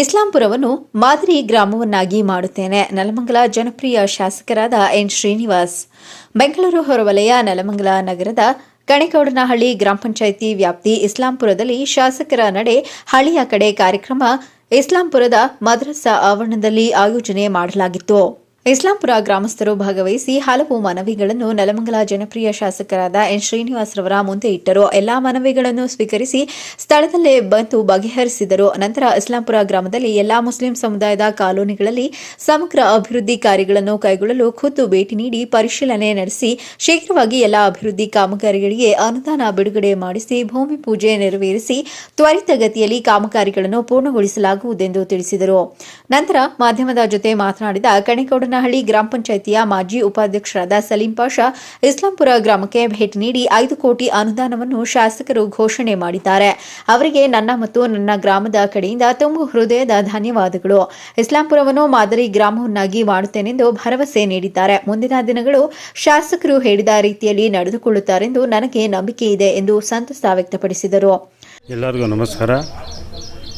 ಇಸ್ಲಾಂಪುರವನ್ನು ಮಾದರಿ ಗ್ರಾಮವನ್ನಾಗಿ ಮಾಡುತ್ತೇನೆ. ನೆಲಮಂಗಲ ಜನಪ್ರಿಯ ಶಾಸಕರಾದ ಎನ್ ಶ್ರೀನಿವಾಸ್. ಬೆಂಗಳೂರು ಹೊರವಲಯ ನೆಲಮಂಗಲ ನಗರದ ಕಣಿಕೌಡನಹಳ್ಳಿ ಗ್ರಾಮ ಪಂಚಾಯಿತಿ ವ್ಯಾಪ್ತಿ ಇಸ್ಲಾಂಪುರದಲ್ಲಿ ಶಾಸಕರ ನಡೆ ಹಳ್ಳಿಯ ಕಡೆ ಕಾರ್ಯಕ್ರಮ ಇಸ್ಲಾಂಪುರದ ಮದ್ರಸಾ ಆವರಣದಲ್ಲಿ ಆಯೋಜನೆ ಮಾಡಲಾಗಿತ್ತು. ಇಸ್ಲಾಂಪುರ ಗ್ರಾಮಸ್ಥರು ಭಾಗವಹಿಸಿ ಹಲವು ಮನವಿಗಳನ್ನು ನೆಲಮಂಗಲ ಜನಪ್ರಿಯ ಶಾಸಕರಾದ ಎನ್ ಶ್ರೀನಿವಾಸ್ ರವರ ಮುಂದೆ ಇಟ್ಟರು. ಎಲ್ಲಾ ಮನವಿಗಳನ್ನು ಸ್ವೀಕರಿಸಿ ಸ್ಥಳದಲ್ಲೇ ಬಂದು ಬಗೆಹರಿಸಿದರು. ನಂತರ ಇಸ್ಲಾಂಪುರ ಗ್ರಾಮದಲ್ಲಿ ಎಲ್ಲಾ ಮುಸ್ಲಿಂ ಸಮುದಾಯದ ಕಾಲೋನಿಗಳಲ್ಲಿ ಸಮಗ್ರ ಅಭಿವೃದ್ಧಿ ಕಾರ್ಯಗಳನ್ನು ಕೈಗೊಳ್ಳಲು ಖುದ್ದು ಭೇಟಿ ನೀಡಿ ಪರಿಶೀಲನೆ ನಡೆಸಿ ಶೀಘ್ರವಾಗಿ ಎಲ್ಲಾ ಅಭಿವೃದ್ಧಿ ಕಾಮಗಾರಿಗಳಿಗೆ ಅನುದಾನ ಬಿಡುಗಡೆ ಮಾಡಿಸಿ ಭೂಮಿ ಪೂಜೆ ನೆರವೇರಿಸಿ ತ್ವರಿತಗತಿಯಲ್ಲಿ ಕಾಮಗಾರಿಗಳನ್ನು ಪೂರ್ಣಗೊಳಿಸಲಾಗುವುದೆಂದು ತಿಳಿಸಿದರು. ನಂತರ ಮಾಧ್ಯಮದ ಜೊತೆ ಮಾತನಾಡಿದ ಕಣಿಕೌಡನಹಳ್ಳಿ ಗ್ರಾಮ ಪಂಚಾಯಿತಿಯ ಮಾಜಿ ಉಪಾಧ್ಯಕ್ಷರಾದ ಸಲೀಂ ಪಾಷಾ ಇಸ್ಲಾಂಪುರ ಗ್ರಾಮಕ್ಕೆ ಭೇಟಿ ನೀಡಿ ಐದು ಕೋಟಿ ಅನುದಾನವನ್ನು ಶಾಸಕರು ಘೋಷಣೆ ಮಾಡಿದ್ದಾರೆ. ಅವರಿಗೆ ನನ್ನ ಮತ್ತು ನನ್ನ ಗ್ರಾಮದ ಕಡೆಯಿಂದ ತುಂಬು ಹೃದಯದ ಧನ್ಯವಾದಗಳು. ಇಸ್ಲಾಂಪುರವನ್ನು ಮಾದರಿ ಗ್ರಾಮವನ್ನಾಗಿ ಮಾಡುತ್ತೇನೆಂದು ಭರವಸೆ ನೀಡಿದ್ದಾರೆ. ಮುಂದಿನ ದಿನಗಳು ಶಾಸಕರು ಹೇಳಿದ ರೀತಿಯಲ್ಲಿ ನಡೆದುಕೊಳ್ಳುತ್ತಾರೆಂದು ನನಗೆ ನಂಬಿಕೆ ಇದೆ ಎಂದು ಸಂತಸ ವ್ಯಕ್ತಪಡಿಸಿದರು. ಎಲ್ಲರಿಗೂ ನಮಸ್ಕಾರ.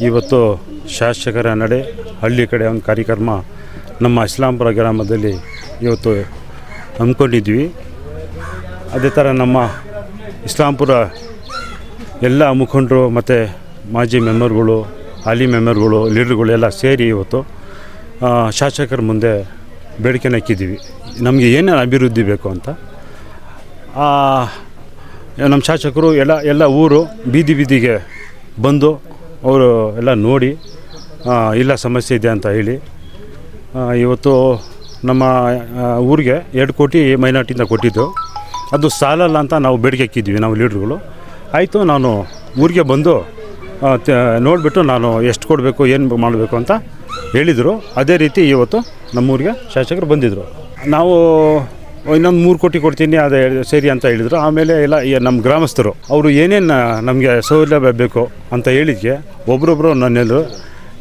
ಇವತ್ತು ಶಾಸಕರ ನಡೆ ಹಳ್ಳಿ ಕಡೆ ಒಂದು ಕಾರ್ಯಕ್ರಮ ನಮ್ಮ ಇಸ್ಲಾಂಪುರ ಗ್ರಾಮದಲ್ಲಿ ಇವತ್ತು ಹಮ್ಮಿಕೊಂಡಿದ್ವಿ ಅದೇ ಥರ ನಮ್ಮ ಇಸ್ಲಾಂಪುರ ಎಲ್ಲ ಮುಖಂಡರು ಮತ್ತು ಮಾಜಿ ಮೆಂಬರ್ಗಳು, ಹಾಲಿ ಮೆಂಬರ್ಗಳು, ಲೀಡರ್ಗಳು ಎಲ್ಲ ಸೇರಿ ಇವತ್ತು ಶಾಸಕರ ಮುಂದೆ ಬೇಡಿಕೆ ಹಾಕಿದ್ದೀವಿ. ನಮಗೆ ಏನೇನು ಅಭಿವೃದ್ಧಿ ಬೇಕು ಅಂತ. ನಮ್ಮ ಶಾಸಕರು ಎಲ್ಲ ಎಲ್ಲ ಊರು ಬೀದಿ ಬೀದಿಗೆ ಬಂದು ಅವರು ಎಲ್ಲ ನೋಡಿ ಇಲ್ಲ ಸಮಸ್ಯೆ ಇದೆ ಅಂತ ಹೇಳಿ ಇವತ್ತು ನಮ್ಮ ಊರಿಗೆ ಎರಡು ಕೋಟಿ ಮೈನಾರ್ಟಿಯಿಂದ ಕೊಟ್ಟಿದ್ದು. ಅದು ಸಾಲಲ್ಲ ಅಂತ ನಾವು ಬೇಡಿಕೆ ಹಾಕಿದ್ವಿ ನಾವು ಲೀಡ್ರುಗಳು. ಆಯಿತು, ನಾನು ಊರಿಗೆ ಬಂದು ನೋಡಿಬಿಟ್ಟು ನಾನು ಎಷ್ಟು ಕೊಡಬೇಕು, ಏನು ಮಾಡಬೇಕು ಅಂತ ಹೇಳಿದರು. ಅದೇ ರೀತಿ ಇವತ್ತು ನಮ್ಮೂರಿಗೆ ಶಾಸಕರು ಬಂದಿದ್ದರು ನಾವು ಇನ್ನೊಂದು ಮೂರು ಕೋಟಿ ಕೊಡ್ತೀನಿ, ಅದೇ ಸರಿ ಅಂತ ಹೇಳಿದರು. ಆಮೇಲೆ ಎಲ್ಲ ನಮ್ಮ ಗ್ರಾಮಸ್ಥರು, ಅವರು ಏನೇನು ನಮಗೆ ಸೌಲಭ್ಯ ಬೇಕು ಅಂತ ಹೇಳಿದ್ಕೆ ಒಬ್ರೊಬ್ಬರು ನನ್ನೆಲ್ಲರು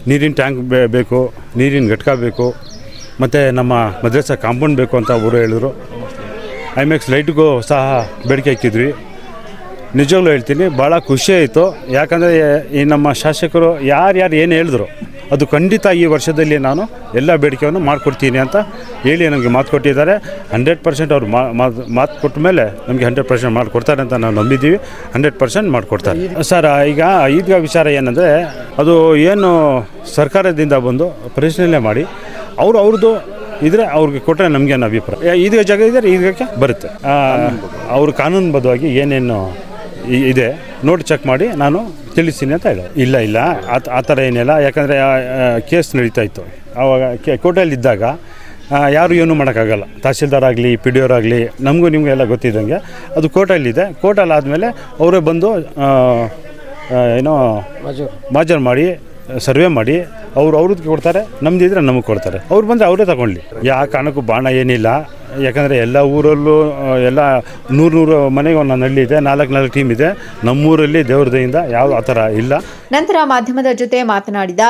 ನೀರಿನ ಟ್ಯಾಂಕ್ ಬೇಕು, ನೀರಿನ ಘಟಕ ಬೇಕು, ಮತ್ತು ನಮ್ಮ ಮದ್ರಸಾ ಕಾಂಪೌಂಡ್ ಬೇಕು ಅಂತ ಅವರು ಹೇಳಿದ್ರು. ಐಮ್ಯಾಕ್ಸ್ ಲೈಟ್ಗೂ ಸಹ ಬೇಡಿಕೆ ಹಾಕಿದ್ವಿ. ನಿಜವಾಗ್ಲೂ ಹೇಳ್ತೀನಿ, ಭಾಳ ಆಯಿತು. ಯಾಕಂದರೆ ಈ ನಮ್ಮ ಶಾಸಕರು ಯಾರ್ಯಾರು ಏನು ಹೇಳಿದ್ರು, ಅದು ಖಂಡಿತ ಈ ವರ್ಷದಲ್ಲಿ ನಾನು ಎಲ್ಲ ಬೇಡಿಕೆಯನ್ನು ಮಾಡಿಕೊಡ್ತೀನಿ ಅಂತ ಹೇಳಿ ನಮಗೆ ಮಾತು ಕೊಟ್ಟಿದ್ದಾರೆ. ಹಂಡ್ರೆಡ್ ಪರ್ಸೆಂಟ್ ಅವರು ಮಾತು ಕೊಟ್ಟ ಮೇಲೆ ನಮಗೆ ಹಂಡ್ರೆಡ್ ಪರ್ಸೆಂಟ್ ಮಾಡಿಕೊಡ್ತಾರೆ ಅಂತ ನಾವು ನಂಬಿದ್ದೀವಿ. ಹಂಡ್ರೆಡ್ ಪರ್ಸೆಂಟ್ ಮಾಡಿಕೊಡ್ತಾರೆ. ಸರ್, ಈಗ ಈದ್ಗಾ ವಿಚಾರ ಏನಂದರೆ ಅದು ಏನು ಸರ್ಕಾರದಿಂದ ಬಂದು ಪರಿಶೀಲನೆ ಮಾಡಿ ಅವರು ಅವ್ರದ್ದು ಇದ್ರೆ ಅವ್ರಿಗೆ ಕೊಟ್ಟರೆ ನಮಗೇನು ಅಭಿಪ್ರಾಯ? ಈಗ ಜಾಗ ಇದ್ದರೆ ಈಗಕ್ಕೆ ಬರುತ್ತೆ. ಅವರು ಕಾನೂನುಬದ್ಧವಾಗಿ ಏನೇನು ಇದೆ ನೋಡಿ ಚೆಕ್ ಮಾಡಿ ನಾನು ತಿಳಿಸ್ತೀನಿ ಅಂತ ಹೇಳಿದೆ ಇಲ್ಲ ಇಲ್ಲ ಆ ಥರ ಏನಿಲ್ಲ. ಯಾಕಂದರೆ ಕೇಸ್ ನಡೀತಾ ಇತ್ತು. ಆವಾಗ ಕೆ ಆ, ಯಾರು ಏನೂ ಮಾಡೋಕ್ಕಾಗಲ್ಲ. ತಹಸೀಲ್ದಾರ್ ಆಗಲಿ ಪಿ ಡಿ ಆಗಲಿ ನಮಗೂ ನಿಮಗೆಲ್ಲ ಗೊತ್ತಿದ್ದಂಗೆ ಅದು ಕೋರ್ಟಲ್ಲಿದೆ. ಕೋರ್ಟಲ್ಲಿ ಆದಮೇಲೆ ಅವರೇ ಬಂದು ಏನೋ ಮಾಜರ್. ಮಾಡಿ ಸರ್ವೆ ಮಾಡಿ ಅವ್ರು ಅವ್ರದ್ದು ಕೊಡ್ತಾರೆ ನಮ್ದಿದ್ರೆ ನಮಗೆ ಕೊಡ್ತಾರೆ. ಅವ್ರು ಬಂದರೆ ಅವರೇ ತಗೊಳ್ಳಿ ಯಾವ ಕಾರಣಕ್ಕೂ ಬಾಣ ಏನಿಲ್ಲ. ಯಾಕಂದರೆ ಎಲ್ಲ ಊರಲ್ಲೂ ಎಲ್ಲ ನೂರು ನೂರು ಮನೆಗೆ ಒಂದೊಂದು ಹಳ್ಳಿ ಇದೆ, ನಾಲ್ಕು ನಾಲ್ಕು ಟೀಮ್ ಇದೆ. ನಮ್ಮೂರಲ್ಲಿ ದೇವ್ರ ದಯಿಂದ ಯಾವ ಆ ಥರ ಇಲ್ಲ. ನಂತರ ಮಾಧ್ಯಮದ ಜೊತೆ ಮಾತನಾಡಿದ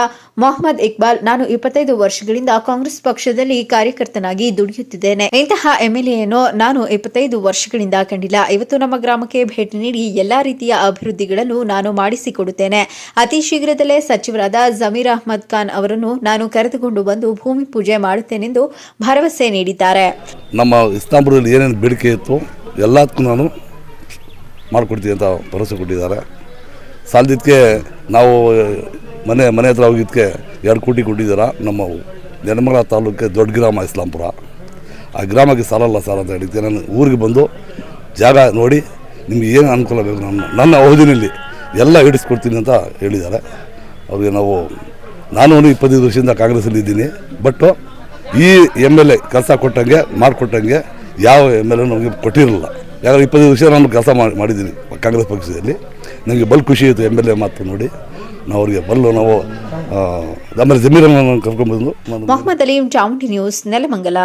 ಮೊಹಮ್ಮದ್ ಇಕ್ಬಾಲ್, ನಾನು ಇಪ್ಪತ್ತೈದು ವರ್ಷಗಳಿಂದ ಕಾಂಗ್ರೆಸ್ ಪಕ್ಷದಲ್ಲಿ ಕಾರ್ಯಕರ್ತನಾಗಿ ದುಡಿಯುತ್ತಿದ್ದೇನೆ. ಇಂತಹ ಎಂಎಲ್ಎಯನ್ನು ನಾನು ಇಪ್ಪತ್ತೈದು ವರ್ಷಗಳಿಂದ ಕಂಡಿಲ್ಲ. ಇವತ್ತು ನಮ್ಮ ಗ್ರಾಮಕ್ಕೆ ಭೇಟಿ ನೀಡಿ ಎಲ್ಲಾ ರೀತಿಯ ಅಭಿವೃದ್ಧಿಗಳನ್ನು ನಾನು ಮಾಡಿಸಿಕೊಡುತ್ತೇನೆ. ಅತಿ ಶೀಘ್ರದಲ್ಲೇ ಸಚಿವರಾದ ಜಮೀರ್ ಅಹ್ಮದ್ ಖಾನ್ ಅವರನ್ನು ನಾನು ಕರೆದುಕೊಂಡು ಬಂದು ಭೂಮಿ ಪೂಜೆ ಮಾಡುತ್ತೇನೆಂದು ಭರವಸೆ ನೀಡಿದ್ದಾರೆ. ನಮ್ಮ ಇಸ್ಲಾಂಪುರದಲ್ಲಿ ಏನೇನು ಬೇಡಿಕೆ ಇತ್ತು ಎಲ್ಲದಕ್ಕೂ ನಾನು ಮಾಡಿಕೊಡ್ತೀನಿ ಅಂತ ಭರವಸೆ ಕೊಟ್ಟಿದ್ದಾರೆ. ಸಾಲದಿದ್ದಕ್ಕೆ ನಾವು ಮನೆ ಮನೆ ಹತ್ರ ಹೋಗಿದ್ದಕ್ಕೆ ಎರಡು ಕೋಟಿ ಕೊಟ್ಟಿದ್ದಾರೆ. ನಮ್ಮ ನೆಲಮಂಗಲ ತಾಲೂಕಿಗೆ ದೊಡ್ಡ ಗ್ರಾಮ ಇಸ್ಲಾಂಪುರ. ಆ ಗ್ರಾಮಕ್ಕೆ ಸಾಲಲ್ಲ ಸರ್ ಅಂತ ಹೇಳಿದ್ದೆ. ನಾನು ಊರಿಗೆ ಬಂದು ಜಾಗ ನೋಡಿ ನಿಮ್ಗೆ ಏನು ಅನುಕೂಲ ಬೇಕು ನನ್ನ ನನ್ನ ಅವಧಿನಲ್ಲಿ ಎಲ್ಲ ಹಿಡಿಸ್ಕೊಡ್ತೀನಿ ಅಂತ ಹೇಳಿದ್ದಾರೆ. ಅವ್ರಿಗೆ ನಾವು, ನಾನು ಇಪ್ಪತ್ತೈದು ವರ್ಷದಿಂದ ಕಾಂಗ್ರೆಸ್ಸಲ್ಲಿ ಇದ್ದೀನಿ ಬಟ್ಟು ಈ ಎಂ ಎಲ್ ಎ ಕೆಲಸ ಕೊಟ್ಟಂಗೆ, ಮಾಡಿಕೊಟ್ಟಂಗೆ ಯಾವ ಎಂ ಎಲ್ ಎ ನಮಗೆ ಕೊಟ್ಟಿರಲಿಲ್ಲ. ಯಾಕಂದರೆ ಇಪ್ಪತ್ತೈದು ವರ್ಷ ನಾನು ಕೆಲಸ ಮಾಡಿ, ಮಾಡಿದ್ದೀನಿ ಕಾಂಗ್ರೆಸ್ ಪಕ್ಷದಲ್ಲಿ. ನನಗೆ ಬಲ್ ಖುಷಿ ಆಯಿತು ಎಂ ಎಲ್ ಎ ಮಾತು ನೋಡಿ. ನಾವು ಅವರಿಗೆ ಬಲ್ಲು ನಾವು ಆಮೇಲೆ ಜಮೀರನ್ನು ಕರ್ಕೊಂಡ್ಬಂದು ಮೊಹಮ್ಮದ್ ಅಲೀಂ ಚಾಮುಂಡಿ ನ್ಯೂಸ್, ನೆಲಮಂಗಲ.